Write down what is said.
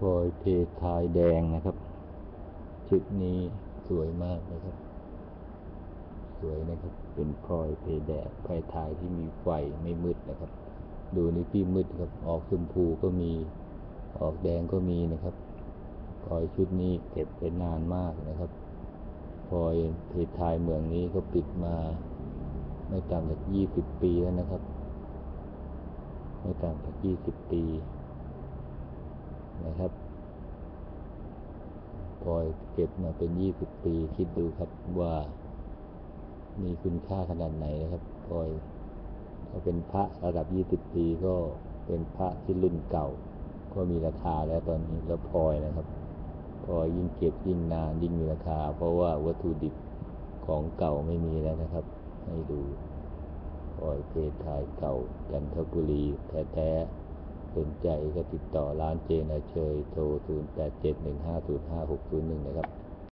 พลอยเพทายแดงนะครับ ชุดนี้สวยมากนะครับ สวยนะครับ เป็นพลอยเพแดงพลอยทายที่มีไฟไม่มืดนะครับ ดูนี่ที่มืดครับ ออกชมพูก็มี ออกแดงก็มีนะครับพลอยชุดนี้เก็บไปนานมากนะครับพลอยเพทายเมืองนี้ก็ปิดมาไม่ต่ำจากยี่สิบปีแล้วนะครับ ไม่ต่ำจากยี่สิบปี ครับพลอยเก็บมาเป็นยี่สิบปี คิดดูครับว่ามีคุณค่าขนาดไหนนะครับพลอยถ้าเป็นพระระดับยี่สิบปีก็เป็นพระที่รุ่นเก่า ก็มีราคาแล้วตอนนี้แล้วพลอยนะครับพลอยยิ่งเก็บยิ่งนานยิ่งมีราคา เพราะว่าวัตถุดิบของเก่าไม่มีแล้วนะครับ ให้ดูพลอยเพทายเก่าจันทบุรีแท้ๆ สนใจก็ติดต่อร้านเจนาเชยโทร 0 8 7 1 5 0 5 6 0 1 นะครับ